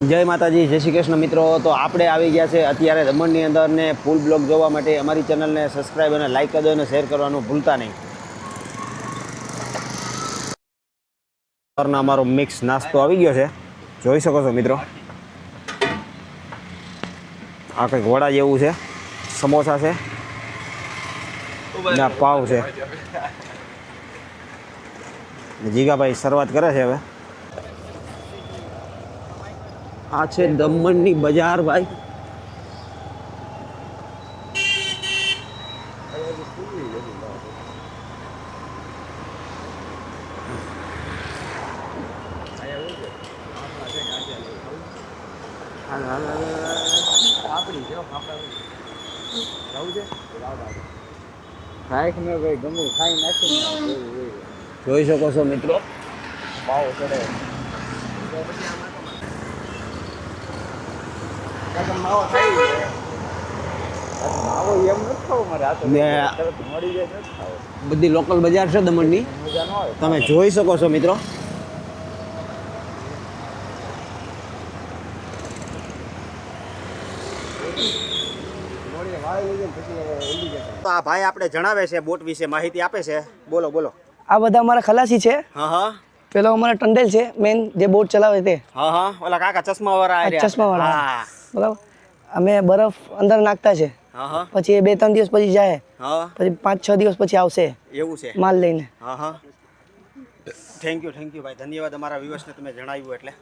જય માતાજી, જય શ્રી કૃષ્ણ મિત્રો. તો આપણે આવી ગયા છે અત્યારે દમણની અંદર ને ફૂલ બ્લોગ જોવા માટે. અમારી ચેનલને સબસ્ક્રાઈબ અને લાઇક કરજો અને શેર કરવાનું ભૂલતા નહીં. અમારો મિક્સ નાસ્તો આવી ગયો છે. જોઈ શકો છો મિત્રો. આ કંઈક વડા જેવું છે. સમોસા છે. પાવ છે. જીગાભાઈ શરૂઆત કરે છે હવે. આ છે દમણની બજાર ભાઈ. જોઈ શકો છો મિત્રો. ભાવ ચડે માવો બધી લોકલ બજાર છે દમણની. તમે જોઈ શકો છો મિત્રો. વાળી તો આ ભાઈ આપણે જણાવે છે બોટ વિશે માહિતી આપે છે. બોલો બોલો. આ બધા અમારા ખલાસી છે. હા હા. પેલો અમારા ટંડેલ છે મેન જે બોટ ચલાવે તે. હા હા. ઓલા કાકા ચશ્મા વાળા આ ચશ્માવાળા. હા. બરાબર. અમે બરફ અંદર નાખતા છે. હા હા. પછી એ બે ત્રણ દિવસ પછી જાય. હા. પછી પાંચ છ દિવસ પછી આવશે. એવું છે. માલ લઈને. હા હા. થેન્ક યુ થેન્ક યુ ભાઈ. ધન્યવાદ અમારા વ્યુઅર્સને તમે જણાવ્યું એટલે.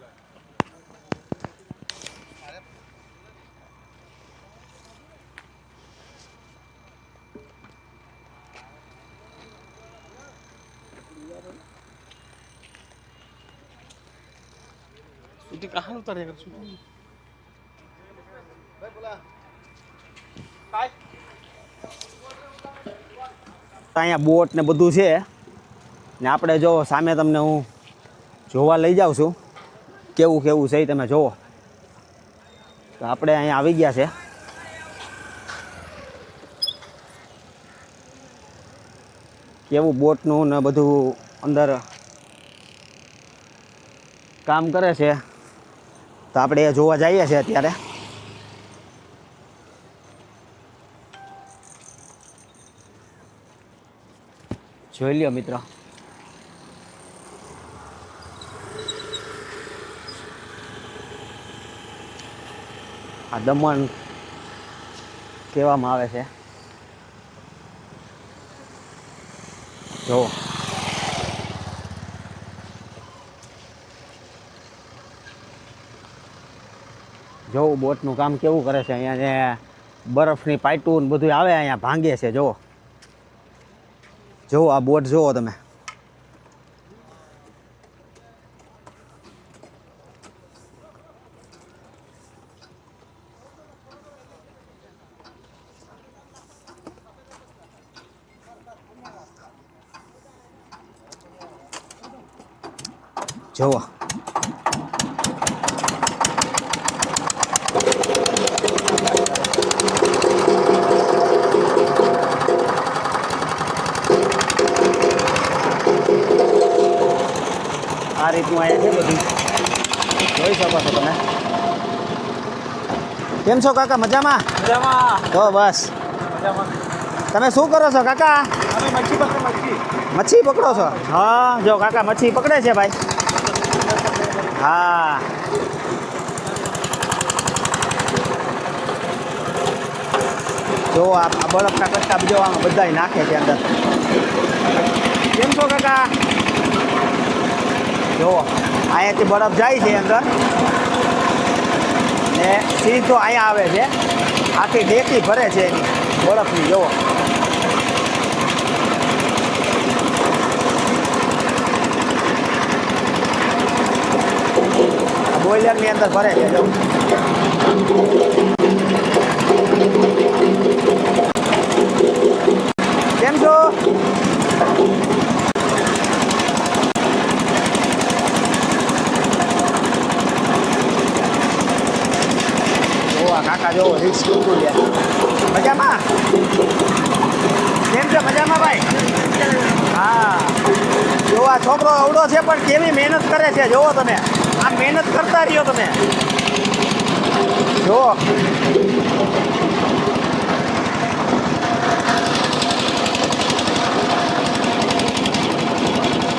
અહીંયા બોટ ને બધું છે. ને આપણે જો સામે તમને હું જોવા લઈ જાઉં છું. કેવું કેવું છે તમે જુઓ તો આપણે અહીંયા આવી ગયા છે. કેવું બોટનું ને બધું અંદર કામ કરે છે. તો આપણે એ જોવા જઈએ છીએ અત્યારે. જોઈ લ્યો, મિત્રો. આ દમણ કહેવામાં આવે છે. જો. જોવું બોટનું કામ કેવું કરે છે? અહીંયા જે બરફની પાઇટું બધું આવે, અહીંયા ભાંગે છે જુઓ જુઓ આ બોટ જુઓ તમે જુઓ રીતનું છે બધું. જોઈ શકો છો તમે. કેમ છો કાકા? મજામાં? મજામાં. તો બસ. તમે શું કરો છો કાકા? મચ્છી પકડે મચ્છી. મચ્છી પકડો છો? હા જો કાકા મચ્છી પકડે છે ભાઈ. હા. જો આ આ બરફના કટકા બીજો આમાં બધા નાખે છે અંદર. કેમ છો કાકા? જો, અહીંયાથી બરફ જાય છે અંદર. ને સીધો અહીંયા આવે છે. આખી ડેકી ભરે છે એની, બરફની જુઓ બોઈલરની અંદર ભરે છે, જો કેમ છો જોવા કાકા જોવો રિક્સ મજામાં? કેમ છે? મજામાં ભાઈ? હા. જો આ છોકરો અવડો છે, પણ કેવી મહેનત કરે છે, જોવો તમે. આ મહેનત કરતા રહ્યો તમે. જો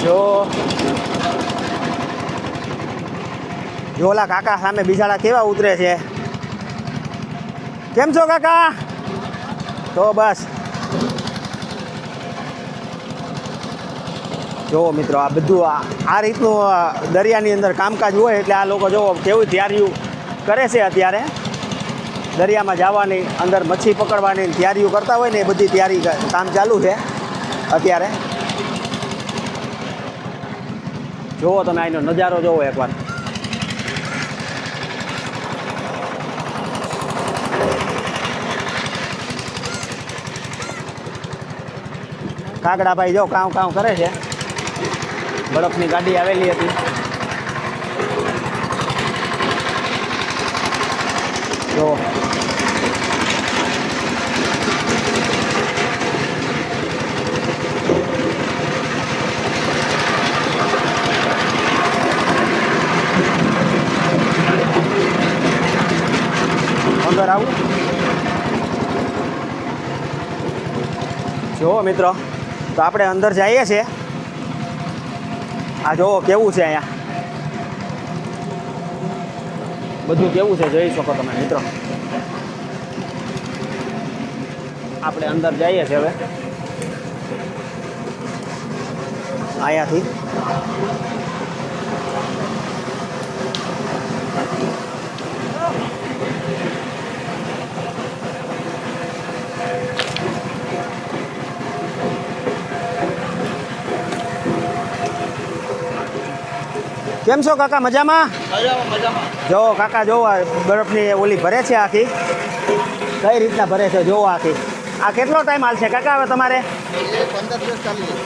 જો. જો ઓલા કાકા સામે બિચારા કેવા ઉતરે છે? કેમ છો કાકા? તો બસ. જુઓ મિત્રો, આ બધું આ રીતનું દરિયાની અંદર કામકાજ હોય એટલે આ લોકો જુઓ કેવું તૈયારીઓ કરે છે અત્યારે. દરિયામાં જવાની, અંદર મચ્છી પકડવાની તૈયારીઓ કરતા હોય ને એ બધી તૈયારી કામ ચાલુ છે અત્યારે. જુઓ તમે આનો નજારો જુઓ એકવાર. કાગડાભાઈ જો કામ કામ કરે છે. બરફની ગાડી આવેલી હતી. જો. અંદર આવું. જુઓ મિત્રો. તો આપણે અંદર જઈએ છીએ. આ જોવો કેવું છે અહીંયા. બધું કેવું છે જોઈ શકો તમે મિત્રો. આપણે અંદર જઈએ છીએ હવે. અહીંયાથી. કેમ છો કાકા? મજામાં? જો કાકા જો બરફની ઓલી ભરે છે આખી. કઈ રીતના ભરે છે જોવો આખી? આ કેટલો ટાઈમ હાલશે કાકા હવે તમારે?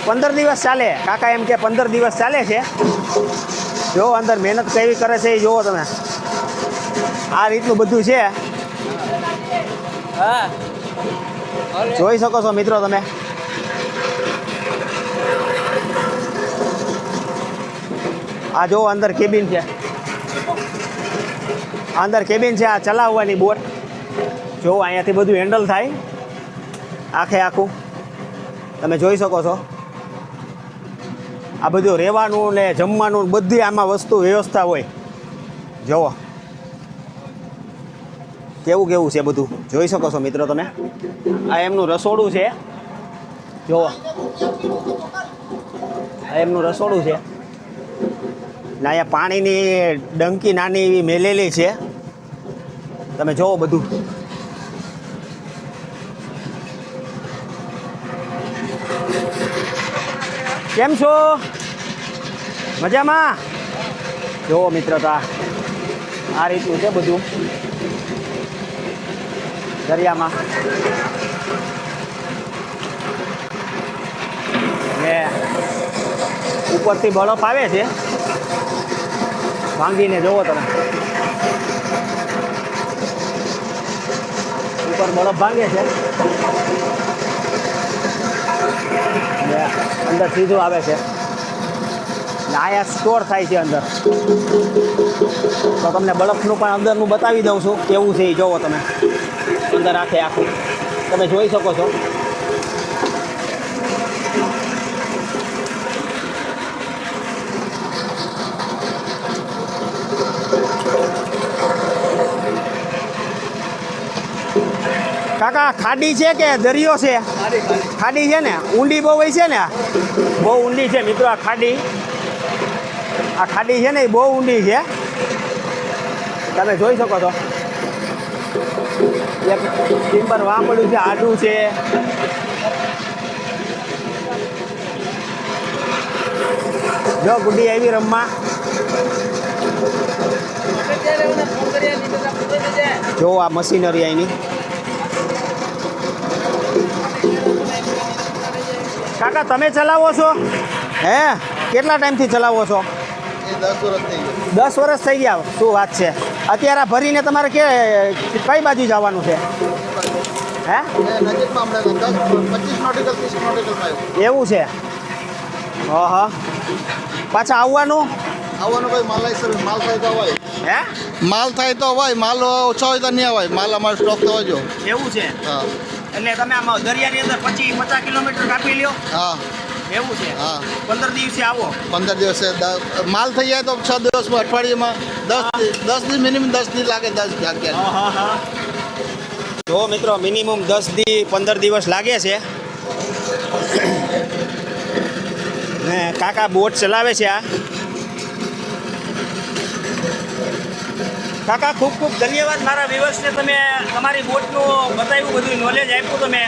પંદર દિવસ ચાલે કાકા એમ કે પંદર દિવસ ચાલે છે? જો અંદર મહેનત કેવી કરે છે એ જોવો તમે. આ રીતનું બધું છે? જોઈ શકો છો મિત્રો તમે. આ જો અંદર કેબિન છે. અંદર કેબિન છે, આ ચલાવવાની બોટ. જો અહીંયાથી બધું હેન્ડલ થાય. આખે આખું. તમે જોઈ શકો છો. આ બધું રહેવાનું ને જમવાનું બધી આમાં વસ્તુ વ્યવસ્થા હોય. જુઓ કેવું કેવું છે બધું? જોઈ શકો છો મિત્રો તમે? આ એમનું રસોડું છે. જુઓ આ એમનું રસોડું છે. ને અહીંયા પાણીની ડંકી નાની એવી મેલેલી છે. તમે જોવો બધું. કેમ છો? મજામાં? જોવો મિત્રતા આ રીતનું છે બધું. દરિયામાં. ને ઉપરથી બરફ આવે છે. ભાંગીને જોવો તમે. ઉપર બરફ ભાંગે છે. અંદર સીધું આવે છે. આયા સ્ટોર થાય છે અંદર. તો તમને બરફનું પણ અંદરનું બતાવી દઉં છું. કેવું છે એ જોવો તમે. અંદર આખે આખું. તમે જોઈ શકો છો. કાકા ખાડી છે કે દરિયો છે? ખાડી છે ને? ઊંડી બહુ હોય છે ને? બહુ ઊંડી છે મિત્રો આ ખાડી. આ ખાડી છે ને એ બહુ ઊંડી છે. તમે જોઈ શકો છો. એક ટિમ્બર વાંપડ્યું છે આડું છે. જો ગુડી આવી રમવા. જો આ મશીનરી અહીંની કાકા તમે ચલાવો છો? હે? કેટલા ટાઈમથી ચલાવો છો? દસ વર્ષ થઈ ગયા. શું વાત છે? અત્યારે ભરીને તમારે કે કઈ બાજુ જવાનું છે? હે? એવું છે? હા હા પાછા આવવાનું? આવવાનું કોઈ માલ માલ થાય તો હોય હે? માલ થાય તો હોય માલ ઓછો હોય તો નહીં હોય. માલ અમારે સ્ટોક તો હોય એવું છે? હા. એટલે તમે આમાં દરિયાની અંદર પચીસ પચાસ કિલોમીટર કાપી લ્યો. હા. એવું છે. હા. પંદર દિવસે આવો. પંદર દિવસે માલ થઈ જાય તો છ દિવસમાં અઠવાડિયામાં દસ દસ દી મિનિમમ દસ દી લાગે દસ અગિયાર જો મિત્રો મિનિમમ દસ દી પંદર દિવસ લાગે છે. ને કાકા બોટ ચલાવે છે આ. કાકા, ખૂબ ખૂબ ધન્યવાદ મારા વિવર્સને તમે તમારી બોટનું બતાવ્યું બધું નોલેજ આપ્યું તમે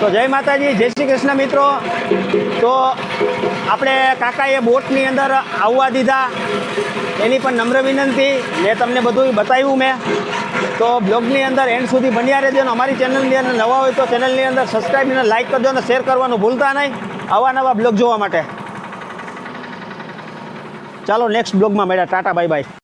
તો જય માતાજી, જય શ્રી કૃષ્ણ મિત્રો. તો આપણે કાકાએ બોટની અંદર આવવા દીધા. એની પણ નમ્ર વિનંતી. મેં તમને બધું બતાવ્યું મેં. તો બ્લોગની અંદર એન્ડ સુધી બન્યા રહેજો અને અમારી ચેનલની અંદર નવા હોય તો ચેનલની અંદર સબસ્ક્રાઈબ અને લાઇક કરજો અને શેર કરવાનું ભૂલતા નહીં. આવા નવા બ્લોગ જોવા માટે. ચાલો નેક્સ્ટ બ્લોગમાં મળ્યા. Tata bye bye